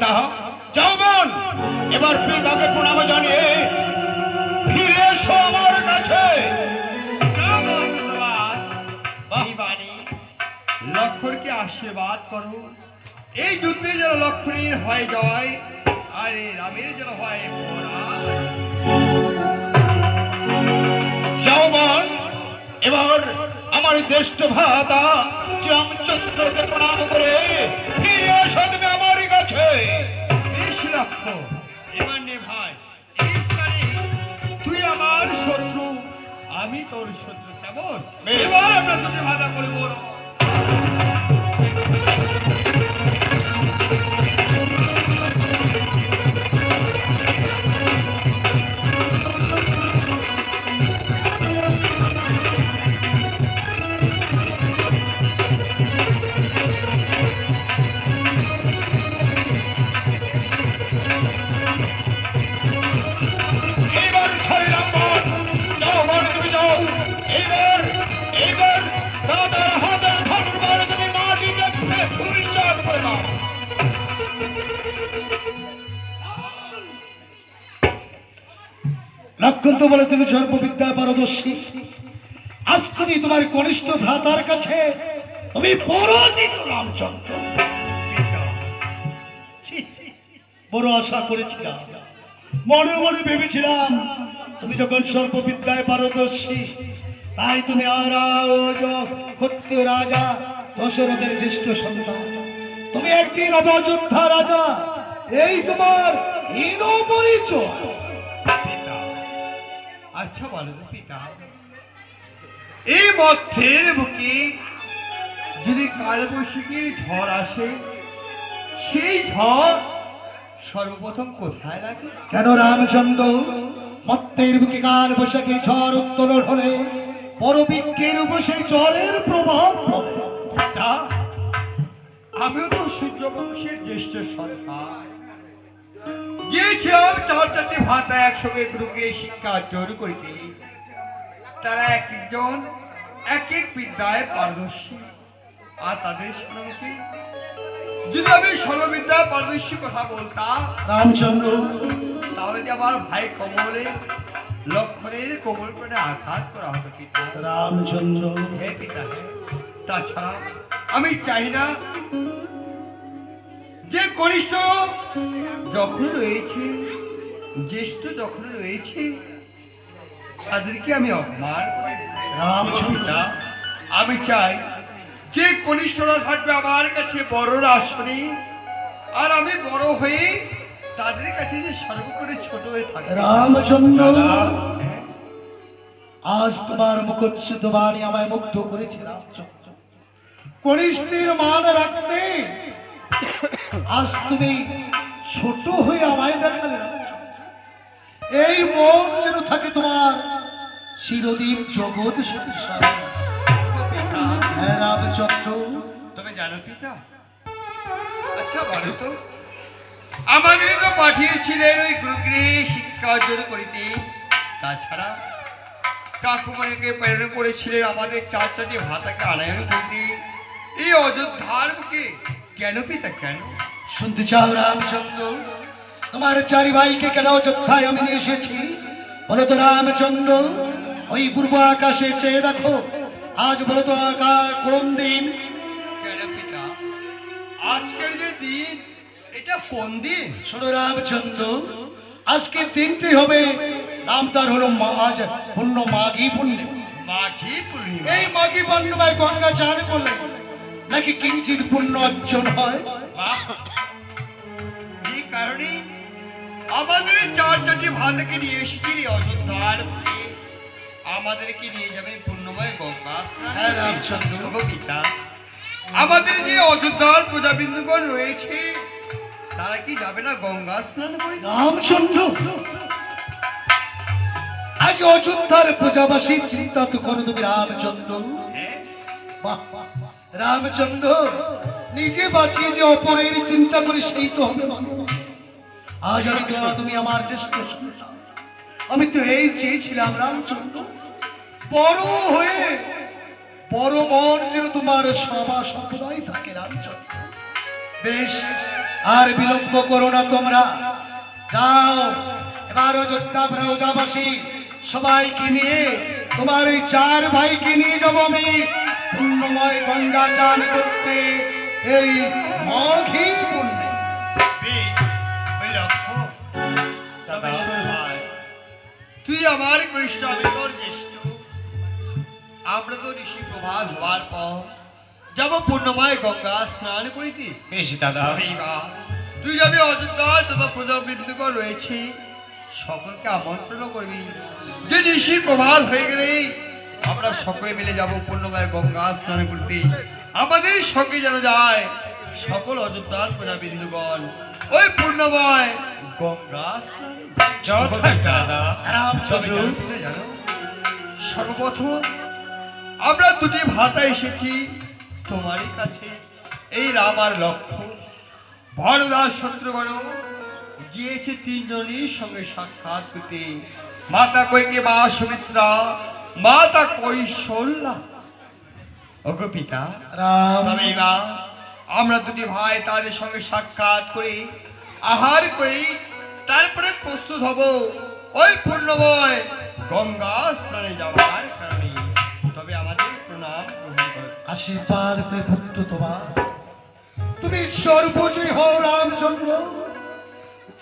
পিতা যাও বোন, এবার পিতাকে প্রণাম জানিয়ে ফিরে এসো আমার কাছে। লক্ষণকে আশীর্বাদ করো। এই যুদ্ধে যেন লক্ষণীর হয় জয় আর এই রামের যেন হয় পরাজয়। এবার আমার জ্যেষ্ঠ ভাতা রামচন্দ্রকে প্রণাম করে ফিরে এসো বেশ লক্ষ্য এবার নে ভাই তুই আমার শত্রু আমি তোর শত্রু কেমন? এবার আমরা তোকে বাধা করে এইবার বলে তুমি সর্ববিদ্যা পারদর্শী। আজ তুমি তোমার কনিষ্ঠ ভ্রাতার কাছে তুমি পরাজিত রামচন্দ্র। বড় আশা করেছিলাম। মনে মনে ভেবেছিলাম তুমি যখন সর্ববিদ্যায় পারদর্শী, তাই তুমি ক্ষত্রিয় রাজা দশরথের জ্যেষ্ঠ সন্তান। তুমি একদিন হবে অযোধ্যা রাজা, এই তোমার হীন পরিচয়। আচ্ছা বলো পিতা। এই মধ্যের বুকে যদি কালবৈশাখীর ঝড় আসে সেই ঝড় সর্বপ্রথম কোথায় লাগে কেন রামচন্দ্র মত্তের বুকে কাল বৈশাখী ঝড় উত্তোলন হলে পরবিজ্ঞের উপর সেই ঝড়ের প্রভাব আমিও তো সূর্যবংশের জ্যেষ্ঠ সন্তান। গিয়েছিলাম চার চারটি ভাতা একসঙ্গে গ্রুপে শিক্ষা অর্জন করিতে। তারা এক একজন এক এক বিদ্যায় পারদর্শী। আর তাদের সঙ্গে যদি আমি সর্ববিদ্যায় পারদর্শী কথা বলতাম রামচন্দ্র। তাহলে যে আমার ভাই কমলে লক্ষণের কোমল করে আঘাত করা হতো পিতা। রামচন্দ্র। হে পিতা হে। তাছাড়া আমি চাই না যে কনিষ্ঠ যখন রয়েছে জ্যেষ্ঠ যখন রয়েছে তাদেরকে আমি অপমান করি। রামচন্দ্র আমি চাই যে কনিষ্ঠরা থাকবে আমার কাছে বড়রা আসনে আর আমি বড় হয়ে তাদের কাছে যে সর্বোপরি ছোট হয়ে থাকবে। রামচন্দ্র হ্যাঁ, আজ তোমার মুখচ্ছিত বাণী আমায় মুগ্ধ করেছে রামচন্দ্র। কনিষ্ঠের মান রাখতে আজ তুমি ছোট হয়ে আমায় দেখালে এই মন যেন থাকে তোমার চিরদিন জগৎ রামচন্দ্র তুমি জানো পিতা? আচ্ছা বলো তো। আমাদের তো পাঠিয়েছিলেন ওই গুরুগৃহে শিক্ষা অর্জন করিতে। তাছাড়া কাকুমণিকে প্রেরণ করেছিলেন আমাদের চার চারটি ভাতাকে আনায়ন করিতে। এই অযোধ্যার বুকে কেন পিতা কেন? শুনতে চাও রামচন্দ্র তোমার চারি ভাইকে কেন অযোধ্যায় আমি নিয়ে এসেছি? বলো তো রামচন্দ্র ওই পূর্ব আকাশে চেয়ে দেখো আজ বলো তো আকা- কোন দিন? কেন পিতা? আজকের যে দিন এটা কোন দিন? শোনো রামচন্দ্র আজকে দিনটি হবে নাম তার হলো মাঝ পূর্ণ মাঘী পূর্ণিমা মাঘী পূর্ণিমা এই মাঘী পূর্ণিমায় গঙ্গা চান করলে নাকি কিঞ্চিত পুণ্য অর্জন হয় এই কারণে আমাদের চার চারটি ভাতাকে নিয়ে এসেছি রে অযোধ্যার। আমাদেরকে নিয়ে যাবে পূর্ণময় গঙ্গা। হ্যাঁ, রামচন্দ্র। পিতা আমাদের যে অযোধ্যার প্রজাবিন্দুগণ রয়েছে তারা কি যাবে না গঙ্গা স্নান করে রামচন্দ্র আজ অযোধ্যার প্রজাবাসী চিন্তা তো করো তুমি রামচন্দ্র হ্যাঁ বাহ, বাহ। রামচন্দ্র, নিজে বাঁচিয়ে যে অপরের চিন্তা করে সেই তো হবে। আজ আমি তো তুমি আমার জ্যেষ্ঠ। আমি তো এই চেয়েছিলাম রামচন্দ্র, বড় হয়ে বড় মন যেন তোমার সভা সম্প্রদায় থাকে রামচন্দ্র বেশ, আর বিলম্ব করো না তোমরা যাও, এবার অযোধ্যা প্রজাবাসী সবাইকে নিয়ে, তোমার ওই চার ভাইকে নিয়ে যাব আমি পুণ্যময় গঙ্গা চান করতে এই মঘি পুণ্যে। তুই আমার কৃষ্ণ আমি তোর জ্যেষ্ঠ আমরা তো ঋষি প্রভাত হওয়ার পর যাব পূর্ণময় গঙ্গা স্নান করিতে। বেশ দাদা। তুই যাবি অযোধ্যার যত পূজা বিন্দুকর রয়েছে সকলকে আমন্ত্রণ করবি। যে ঋষি প্রভাত হয়ে গেলেই আমরা সকলে মিলে যাব পূর্ণময় গঙ্গা স্নান করতে। আমাদের সঙ্গে যেন যায় সকল অযোধ্যার প্রজা বিন্দুগণ ওই পূর্ণময় গঙ্গা? সর্বপ্রথম আমরা দুটি ভাতা এসেছি তোমারই কাছে। এই রাম আর লক্ষ্য ভরদাস শত্রুগণ গিয়েছে তিনজনই সঙ্গে সাক্ষাৎ করতে মাতা কইকে মা সুমিত্রা মাতা কৈশল্যা ওগো পিতা রাম। আমরা দুটি ভাই তাদের সঙ্গে সাক্ষাৎ করে আহার করে তারপরে প্রস্তুত হব। ওই পূর্ণময় গঙ্গা স্নানে যাওয়ার কারণে। তবে আমাদের প্রণাম আশীর্বাদ করে ভক্ত তোমার তুমি সর্বজয় হও রামচন্দ্র।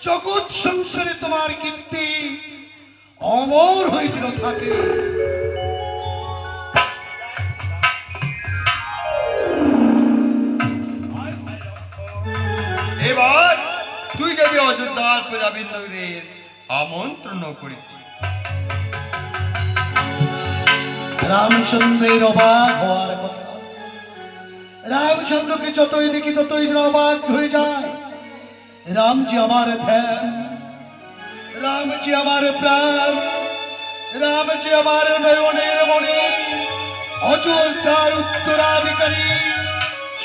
জগৎ সংসারে তোমার কীর্তি অমর হয়েছিল থাকে। এবার তুই যাবি অযোধ্যার প্রজাবিন্দুদের আমন্ত্রণ করিতে রামচন্দ্রের অবাক হওয়ার কথা। রামচন্দ্রকে যতই দেখি ততই অবাক হয়ে যায়। রামজি আমার ধ্যান, রামজি আমার প্রাণ, রামজি আমার নয়নের মনে অযোধ্যার উত্তরাধিকারী।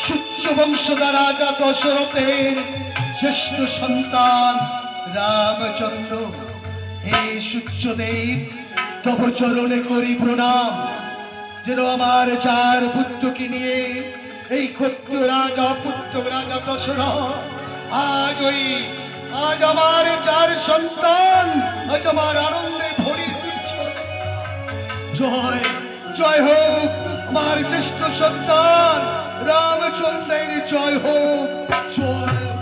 সূর্য বংশধা রাজা দশরথের শ্রেষ্ঠ সন্তান রামচন্দ্র। হে সূর্যদেব, তব চরণে করি প্রণাম। যেন আমার চার পুত্রকে নিয়ে এই ক্ষত্র রাজা, পুত্র রাজা দশরথ, আজ ওই, আজ আমার চার সন্তান, আজ আমার আনন্দে ভরি জয় জয় হোক আমার জ্যেষ্ঠ সন্তান। রামচন্দ্রের জয় হোক জয়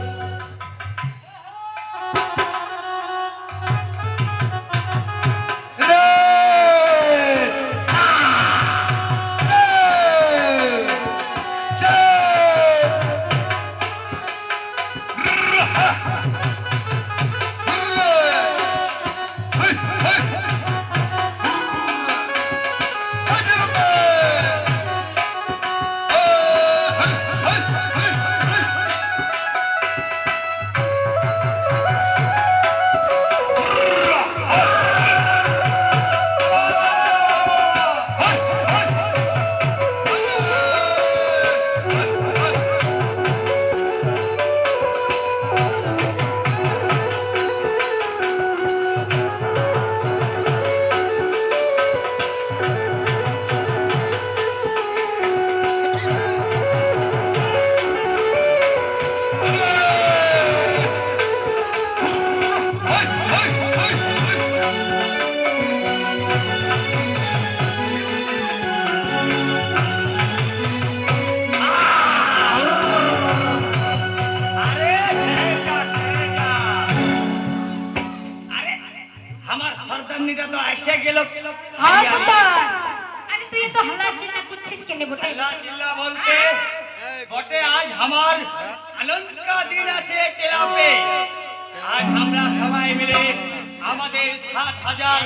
সাত হাজার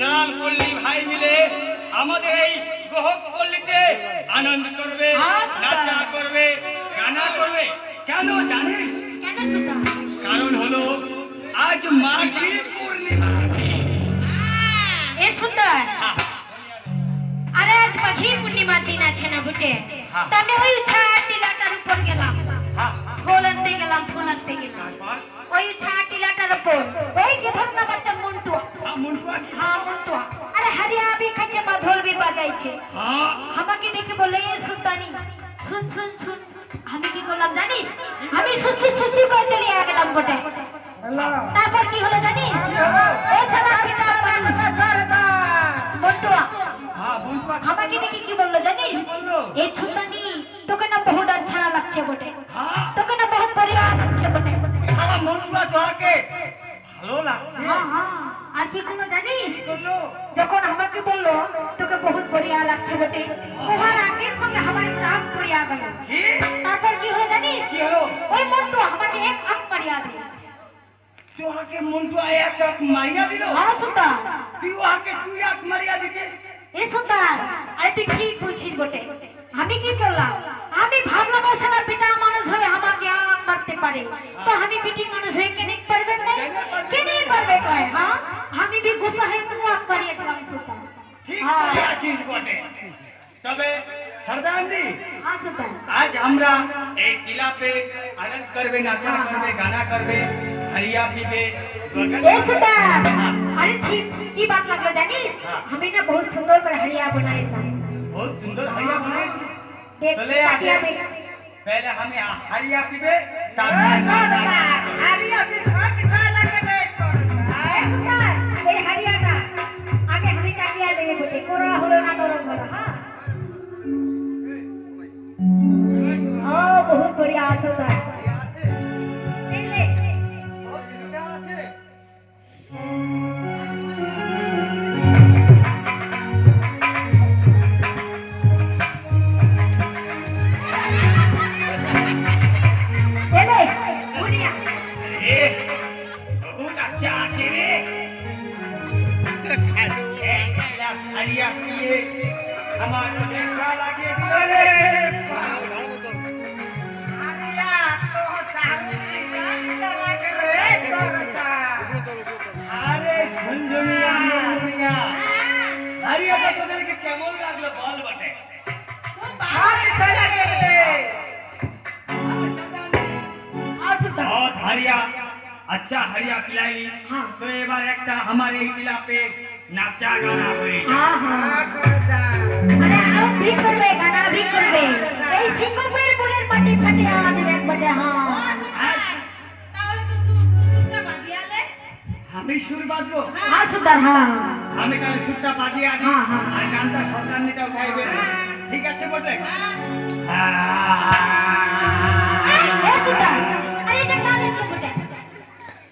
চাল পল্লী ভাই মিলে আমাদের এই গ্রহক পল্লীতে আনন্দ করবে আচ্ছা। নাচা করবে গানা করবে। কেন জানিস কারণ হলো আজ মাঘী পূর্ণিমা। এ সুন্দর। আরে আজ পাখি পূর্ণিমার দিন আছে না বটে? হ্যাঁ। তবে ওই উঠা টিলাটার উপর গেলাম। হ্যাঁ, ফুল আনতে গেলাম ফুল আনতে গেলাম। ওই উঠা টিলাটার উপর। ওই যে ধরনা বাচ্চা মন্টু হ্যাঁ মন্টু আরে হারিয়া আবি খাচ্ছে মাধল বি বাজাইছে। আমাকে দেখে বলে এ সুলতানি শুন শুন শুন। আমি কি করলাম জানিস? আমি সুস্থি সুস্থি করে চলে গেলাম তারপর কি হলো জানিস? বটুয়া হ্যাঁ আমাকে দেখে কি বলল জানিস? এই ছুটানি তোকে না বহুত আচ্ছা লাগছে বটে। হ্যাঁ। তোকে না বহুত বড়িয়া ভালো লাগছে। হ্যাঁ হ্যাঁ। আর কি কোনো জানিস? যখন আমাকে বলল তোকে বহুত বড়িয়া লাগছে বটে। ওহার আগের সঙ্গে আমার পড়িয়া গেল। তারপর কি হলো জানিস? কি হলো? ওই মন্টু আমাকে এক মারিয়া দিল। তোহাকে মন্টু এক মারিয়া দিল? হ্যাঁ সুলতান। তুই ওহাকে তুই মারিয়া দিতে এ আরে তুই ঠিক বলছিস বটে। আমি কি করলাম? আমি ভাবলাম সারা পিতা মানুষ হয়ে পারে তো আমি পিটি মানুষ হয়ে কেনে পারবে না কেনে পারবে কয় হ্যাঁ আমি বি গুসা হয়ে মুখ আপ মারিয়ে দিলাম সুলতান ঠিক হ্যাঁ করে আছিস বটে তবে সরদারজি হ্যাঁ সুলতান আজ আমরা এই টিলা पे आनंद करबे नाचा करबे गाना करबे हरिया पीबे ए सुल्तान अरे ठीक की बात लगलो जानिस हाँ। हमें ना बहुत सुंदर पर हरिया बनाए था बहुत सुंदर हरिया बनाए देख चले आगे પહેલા હમે હારી આપી બે તામે ના ના હારી આપી ઠક ના લગે બે છોડ હાય એ હારી આતા આગે હમે કાકી આ દેગે બોલે કોરા હોલો ના કોરો બોલો હા આ બહુ બઢિયા આછો તા হারিয়া তো তোদেরকে কেমন লাগলো বল বটে और सुल्तान बहुत हरिया अच्छा हरिया पिलाई हाँ। तो एक बार एक हमारे टिला पे नाचा गाना हुई हाँ हाँ अरे आओ भी करबे गाना भी करबे এই সিঙ্গাপুরের বুলের মাটি ফাটি আওয়াজ দেবে বটে হ্যাঁ আমি সুর বাজবো? হ্যাঁ হ্যাঁ। আমি কালে সুরটা বাজিয়ে আনি হ্যাঁ, হ্যাঁ। আর গানটা সন্তানটা উঠাইবে ঠিক আছে বটে?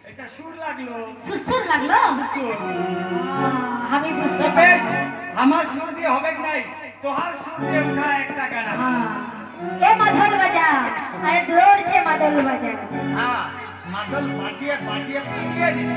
এটা সুর লাগল। লাগল? আমি বুঝতে বেশ আমার সুর দিয়ে হবে নাই? তোহার সুর দিয়ে উঠা একটা গান এ মাদল বাজা আরে দৌড়ছে মাদল বাজা। হ্যাঁ মাদল বাজিয়ে বাজিয়ে দিবে।